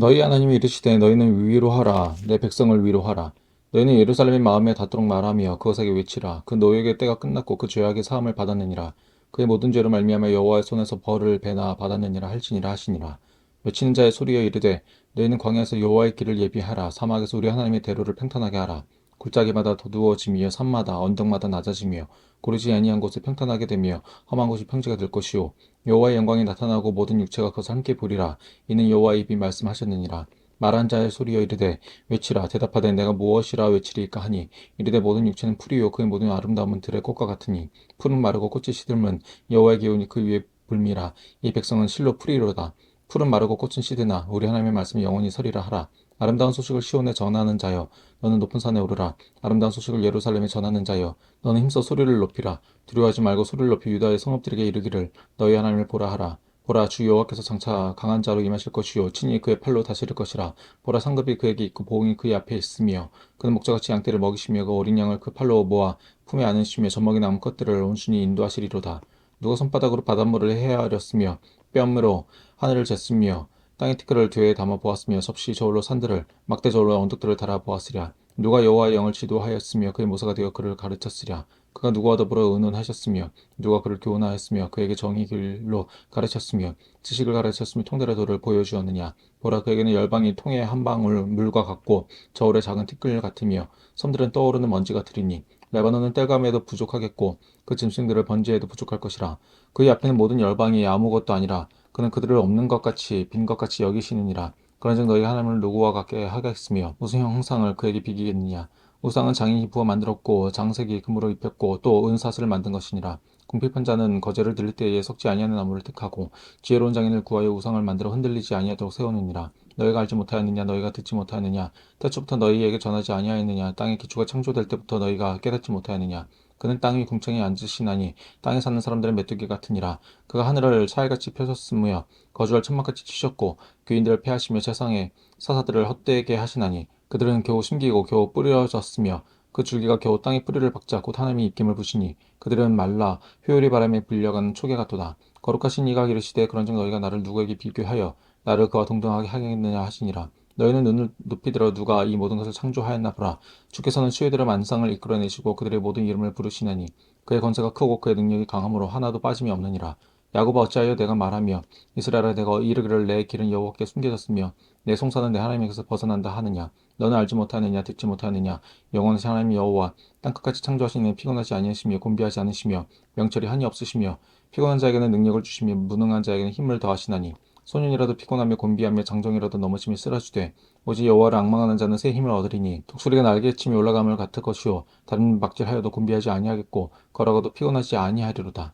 너희 하나님이 이르시되 너희는 위로하라. 내 백성을 위로하라. 너희는 예루살렘의 마음에 닿도록 말하며 그것에게 외치라. 그 노역의 때가 끝났고 그 죄악의 사함을 받았느니라. 그의 모든 죄로 말미암아 여호와의 손에서 벌을 배나 받았느니라 할지니라 하시니라. 외치는 자의 소리여 이르되 너희는 광야에서 여호와의 길을 예비하라. 사막에서 우리 하나님의 대로를 평탄하게 하라 골짜기마다 더두어지며 산마다 언덕마다 낮아지며 고르지 아니한 곳에 평탄하게 되며 험한 곳이 평지가 될 것이요 여호와의 영광이 나타나고 모든 육체가 그것을 함께 보리라. 이는 여호와의 입이 말씀하셨느니라. 말한 자의 소리여 이르되 외치라. 대답하되 내가 무엇이라 외치리까 하니? 이르되 모든 육체는 풀이요. 그의 모든 아름다움은 들의 꽃과 같으니 풀은 마르고 꽃이 시들면 여호와의 기운이 그 위에 불미라. 이 백성은 실로 풀이로다. 풀은 마르고 꽃은 시드나. 우리 하나님의 말씀이 영원히 서리라 하라 아름다운 소식을 시온에 전하는 자여 너는 높은 산에 오르라. 아름다운 소식을 예루살렘에 전하는 자여 너는 힘써 소리를 높이라. 두려워하지 말고 소리를 높이 유다의 성읍들에게 이르기를 너희 하나님을 보라 하라. 보라 주 여호와께서 장차 강한 자로 임하실 것이요. 친히 그의 팔로 다스릴 것이라. 보라 상급이 그에게 있고 보응이 그의 앞에 있으며 그는 목자같이 양떼를 먹이시며 그 어린 양을 그 팔로 모아 품에 안으시며 젖먹이 남은 것들을 온순히 인도하시리로다. 누가 손바닥으로 바닷물을 헤아렸으며 뺨으로 하늘을 쟀으며 땅의 티끌을 뒤에 담아 보았으며 섭씨 저울로 산들을 막대 저울로 언덕들을 달아 보았으랴. 누가 여호와의 영을 지도하였으며 그의 모사가 되어 그를 가르쳤으랴. 그가 누구와 더불어 의논하셨으며 누가 그를 교훈하였으며 그에게 정의 길로 가르쳤으며 지식을 가르쳤으며 통달의 도를 보여주었느냐. 보라 그에게는 열방이 통의 한 방울 물과 같고 저울의 작은 티끌 같으며 섬들은 떠오르는 먼지 같으리니 레바논은 땔감에도 부족하겠고 그 짐승들을 번제에도 부족할 것이라. 그의 앞에는 모든 열방이 아무것도 아니라 그는 그들을 없는 것 같이 빈 것 같이 여기시느니라. 그런즉 너희 하나님을 누구와 같게 하겠으며 무슨 형상을 그에게 비기겠느냐? 우상은 장인이 부어 만들었고 장색이 금으로 입혔고 또 은사슬을 만든 것이니라. 궁핍한 자는 거제를 들릴 때에 썩지 아니하는 나무를 택하고 지혜로운 장인을 구하여 우상을 만들어 흔들리지 아니하도록 세우느니라. 너희가 알지 못하였느냐? 너희가 듣지 못하였느냐? 태초부터 너희에게 전하지 아니하였느냐? 땅의 기초가 창조될 때부터 너희가 깨닫지 못하였느냐 그는 땅위 궁창에 앉으시나니 땅에 사는 사람들의 메뚜기 같으니라. 그가 하늘을 사일같이 펴셨으며 거주할 천막같이 치셨고 귀인들을 패하시며 세상의 사사들을 헛되게 하시나니 그들은 겨우 심기고 겨우 뿌려졌으며 그 줄기가 겨우 땅에 뿌리를 박자 곧 하나님이 입김을 부시니 그들은 말라 효율이 바람에 불려가는 초계 같도다. 거룩하신 이가 이르시되 그런즉 너희가 나를 누구에게 비교하여 나를 그와 동등하게 하겠느냐 하시니라 너희는 눈을 높이 들어 누가 이 모든 것을 창조하였나 보라. 주께서는 수혜들의 만상을 이끌어내시고 그들의 모든 이름을 부르시나니 그의 권세가 크고 그의 능력이 강함으로 하나도 빠짐이 없느니라. 야곱아 어찌하여 내가 말하며 이스라엘아 내가 이르기를 내 길은 여호와께 숨겨졌으며 내 송사는 내 하나님에게서 벗어난다 하느냐? 너는 알지 못하느냐? 듣지 못하느냐? 영원하신 하나님 여호와 땅끝까지 창조하신 이는 피곤하지 아니하시며 곤비하지 않으시며 명철이 한이 없으시며 피곤한 자에게는 능력을 주시며 무능한 자에게는 힘을 더하시나니 소년이라도 피곤하며 곤비하며 장정이라도 넘어짐이 쓰러지되 오직 여호와를 악망하는 자는 새 힘을 얻으리니 독수리가 날개치며 올라감을 같을 것이요 다른 박질하여도 곤비하지 아니하겠고 걸어가도 피곤하지 아니하리로다.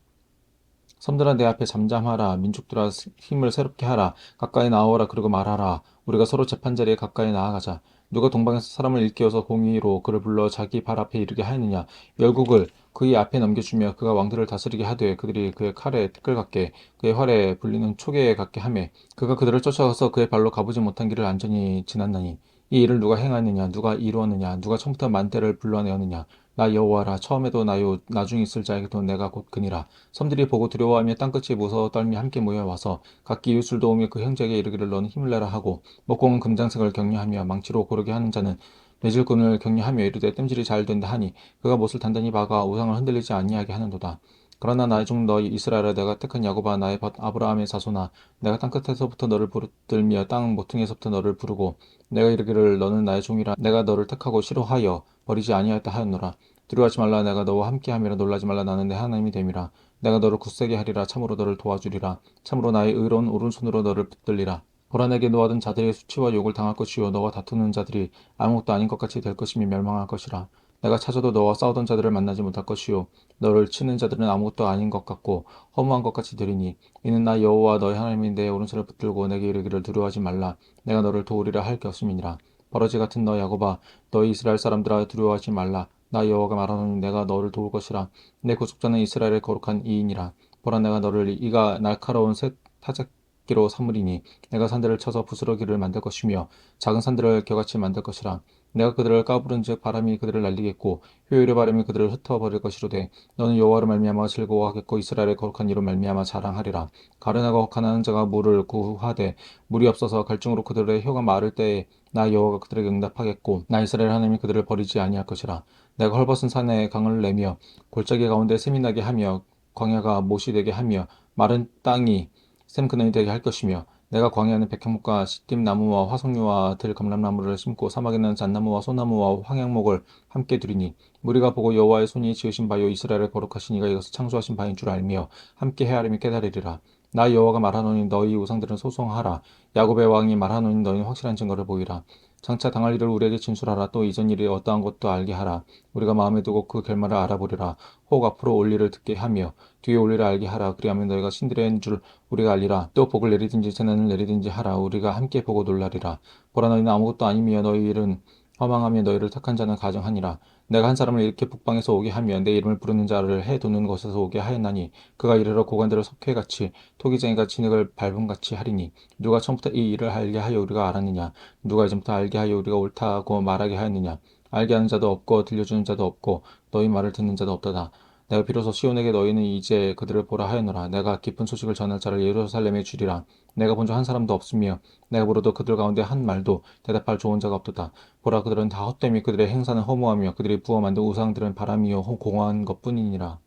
섬들아 내 앞에 잠잠하라. 민족들아 힘을 새롭게 하라. 가까이 나오라. 그리고 말하라. 우리가 서로 재판자리에 가까이 나아가자 누가 동방에서 사람을 일깨워서 공의로 그를 불러 자기 발 앞에 이르게 하느냐? 열국을 그의 앞에 넘겨주며 그가 왕들을 다스리게 하되 그들이 그의 칼에 티끌 같게 그의 활에 불리는 초계에 같게 하매 그가 그들을 쫓아가서 그의 발로 가보지 못한 길을 안전히 지났나니 이 일을 누가 행하느냐? 누가 이루었느냐? 누가 처음부터 만대를 불러내었느냐 나 여호와라 처음에도 나요 나중에 있을 자에게도 내가 곧 그니라. 섬들이 보고 두려워하며 땅끝이 무서워 떨며 함께 모여 와서 각기 이웃을 도우며 그 형제에게 이르기를 너는 힘을 내라 하고 목공은 금장색을 격려하며 망치로 고르게 하는 자는 매질꾼을 격려하며 이르되 뜸질이 잘 된다 하니 그가 못을 단단히 박아 우상을 흔들리지 아니하게 하는도다 그러나 나의 종 너희 이스라엘아 내가 택한 야곱아 나의 벗 아브라함의 자손아 내가 땅 끝에서부터 너를 부르들며 땅 모퉁이에서부터 너를 부르고 내가 이르기를 너는 나의 종이라. 내가 너를 택하고 싫어하여 버리지 아니하였다 하였노라. 두려워하지 말라. 내가 너와 함께함이라. 놀라지 말라. 나는 내 하나님이 됨이라. 내가 너를 굳세게 하리라. 참으로 너를 도와주리라. 참으로 나의 의로운 오른손으로 너를 붙들리라. 보라 내게 놓아둔 자들의 수치와 욕을 당할 것이요. 너와 다투는 자들이 아무것도 아닌 것 같이 될 것이며 멸망할 것이라 내가 찾아도 너와 싸우던 자들을 만나지 못할 것이요. 너를 치는 자들은 아무것도 아닌 것 같고 허무한 것 같이 되리니 이는 나 여호와 너희 하나님이 내 오른손을 붙들고 내게 이르기를 두려워하지 말라. 내가 너를 도우리라 할 것임이니라. 버러지 같은 너 야곱아 너희 이스라엘 사람들아 두려워하지 말라. 나 여호와가 말하노니 내가 너를 도울 것이라. 내 구속자는 이스라엘의 거룩한 이인이라. 보라 내가 너를 이가 날카로운 새 타작 악기로 삼으리니 내가 산들을 쳐서 부스러기를 만들 것이며 작은 산들을 겨같이 만들 것이라 내가 그들을 까부른즉 바람이 그들을 날리겠고 효율의 바람이 그들을 흩어 버릴 것이로되 너는 여호와로 말미암아 즐거워하겠고 이스라엘의 거룩한 이로 말미암아 자랑하리라. 가르나가 가난한 자가 물을 구하되 물이 없어서 갈증으로 그들의 혀가 마를 때에 나 여호와가 그들에게 응답하겠고 나 이스라엘 하나님이 그들을 버리지 아니할 것이라. 내가 헐벗은 산에 강을 내며 골짜기 가운데 샘이 나게 하며 광야가 못이 되게 하며 마른 땅이 샘 그늘이 되게 할 것이며 내가 광야에는 백향목과 시띠나무와 화석류와 들감람나무를 심고 사막에는 잣나무와 소나무와 황양목을 함께 두리니 무리가 보고 여호와의 손이 지으신 바요 이스라엘을 거룩하신 이가 이것을 창조하신 바인 줄 알며 함께 헤아림이 깨달으리라. 나 여호와가 말하노니 너희 우상들은 소송하라. 야곱의 왕이 말하노니 너희는 확실한 증거를 보이라 장차 당할 일을 우리에게 진술하라. 또 이전 일이 어떠한 것도 알게 하라. 우리가 마음에 두고 그 결말을 알아보리라. 혹 앞으로 올 일을 듣게 하며 뒤에 올 일을 알게 하라. 그리하면 너희가 신들의 줄 우리가 알리라. 또 복을 내리든지 재난을 내리든지 하라. 우리가 함께 보고 놀라리라. 보라 너희는 아무것도 아니며 너희 일은 허망하며 너희를 택한 자는 가정하니라. 내가 한 사람을 이렇게 북방에서 오게 하며 내 이름을 부르는 자를 해 두는 곳에서 오게 하였나니 그가 이르러 고관대로 석회같이 토기쟁이가 진흙을 밟음같이 하리니 누가 처음부터 이 일을 알게 하여 우리가 알았느냐? 누가 이전부터 알게 하여 우리가 옳다고 말하게 하였느냐? 알게 하는 자도 없고 들려주는 자도 없고 너희 말을 듣는 자도 없도다. 내가 비로소 시온에게 너희는 이제 그들을 보라 하였노라. 내가 기쁜 소식을 전할 자를 예루살렘에 주리라 내가 본 적 한 사람도 없으며 내가 부르도 그들 가운데 한 말도 대답할 좋은 자가 없도다. 보라 그들은 다 헛됨이 그들의 행사는 허무하며 그들이 부어 만든 우상들은 바람이요 공허한 것뿐이니라.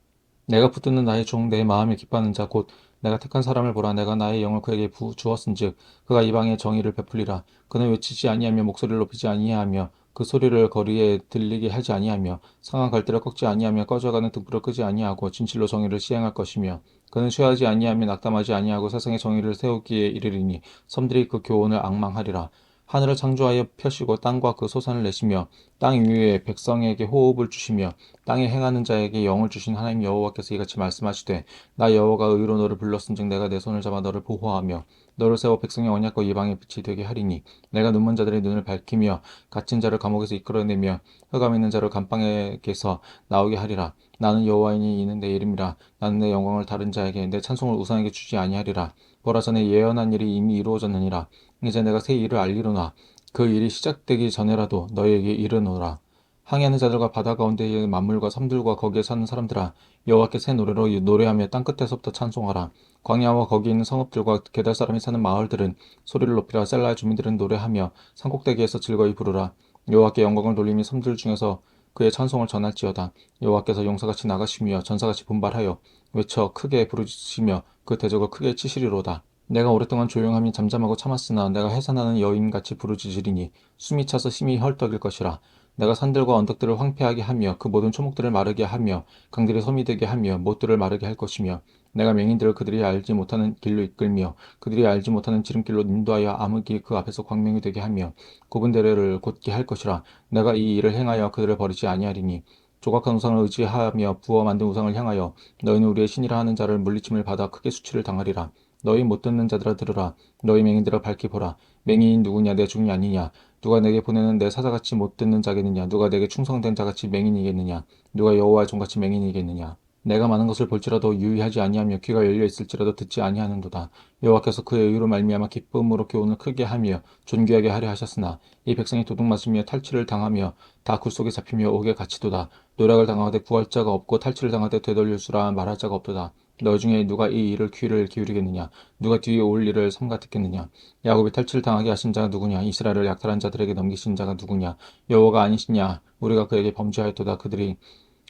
내가 붙드는 나의 종 내 마음에 기뻐하는 자 곧 내가 택한 사람을 보라. 내가 나의 영을 그에게 부, 주었은즉 그가 이방에 정의를 베풀리라. 그는 외치지 아니하며 목소리를 높이지 아니하며 그 소리를 거리에 들리게 하지 아니하며 상한 갈대를 꺾지 아니하며 꺼져가는 등불을 끄지 아니하고 진실로 정의를 시행할 것이며 그는 취하지 아니하며 낙담하지 아니하고 세상에 정의를 세우기에 이르리니 섬들이 그 교훈을 앙망하리라 하늘을 창조하여 펴시고 땅과 그 소산을 내시며 땅 위에 백성에게 호흡을 주시며 땅에 행하는 자에게 영을 주신 하나님 여호와께서 이같이 말씀하시되 나 여호와가 의로 너를 불렀은즉 내가 내 손을 잡아 너를 보호하며 너를 세워 백성의 언약과 이방의 빛이 되게 하리니 내가 눈먼 자들의 눈을 밝히며 갇힌 자를 감옥에서 이끌어내며 흑암 있는 자를 감방에게서 나오게 하리라. 나는 여호와이니 이는 내 이름이라. 나는 내 영광을 다른 자에게 내 찬송을 우상에게 주지 아니하리라. 보라 전에 예언한 일이 이미 이루어졌느니라 이제 내가 새 일을 알리로나 그 일이 시작되기 전에라도 너희에게 이르노라. 항해하는 자들과 바다 가운데의 만물과 섬들과 거기에 사는 사람들아 여호와께 새 노래로 노래하며 땅 끝에서부터 찬송하라. 광야와 거기 있는 성읍들과 게달 사람이 사는 마을들은 소리를 높이라 셀라의 주민들은 노래하며 산꼭대기에서 즐거이 부르라. 여호와께 영광을 돌리며 섬들 중에서 그의 찬송을 전할지어다. 여호와께서 용사같이 나가시며 전사같이 분발하여 외쳐 크게 부르시며 그 대적을 크게 치시리로다 내가 오랫동안 조용함이 잠잠하고 참았으나 내가 해산하는 여인같이 부르짖으리니 숨이 차서 심히 헐떡일 것이라. 내가 산들과 언덕들을 황폐하게 하며 그 모든 초목들을 마르게 하며 강들이 섬이 되게 하며 못들을 마르게 할 것이며 내가 맹인들을 그들이 알지 못하는 길로 이끌며 그들이 알지 못하는 지름길로 인도하여 암흑이 그 앞에서 광명이 되게 하며 구분대례를 곧게 할 것이라. 내가 이 일을 행하여 그들을 버리지 아니하리니 조각한 우상을 의지하며 부어 만든 우상을 향하여 너희는 우리의 신이라 하는 자를 물리침을 받아 크게 수치를 당하리라 너희 못 듣는 자들아 들으라. 너희 맹인들아 밝히 보라. 맹인이 누구냐? 내 종이 아니냐? 누가 내게 보내는 내 사자같이 못 듣는 자겠느냐? 누가 내게 충성된 자같이 맹인이겠느냐? 누가 여호와의 종같이 맹인이겠느냐? 내가 많은 것을 볼지라도 유의하지 아니하며 귀가 열려 있을지라도 듣지 아니하는도다. 여호와께서 그의 의로 말미암아 기쁨으로 교훈을 크게 하며 존귀하게 하려 하셨으나 이 백성이 도둑 맞으며 탈취를 당하며 다 굴속에 잡히며 옥에 갇히도다. 노력을 당하되 구할 자가 없고 탈취를 당하되 되돌릴 수라 말할 자가 없도다 너희 중에 누가 이 일을 귀를 기울이겠느냐? 누가 뒤에 올 일을 삼가 듣겠느냐? 야곱이 탈취를 당하게 하신 자가 누구냐? 이스라엘을 약탈한 자들에게 넘기신 자가 누구냐? 여호와가 아니시냐? 우리가 그에게 범죄하였도다. 그들이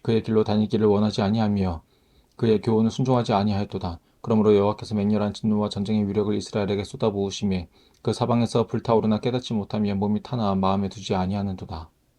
그의 길로 다니기를 원하지 아니하며 그의 교훈을 순종하지 아니하였도다. 그러므로 여호와께서 맹렬한 진노와 전쟁의 위력을 이스라엘에게 쏟아부으심에 그 사방에서 불타오르나 깨닫지 못하며 몸이 타나 마음에 두지 아니하는도다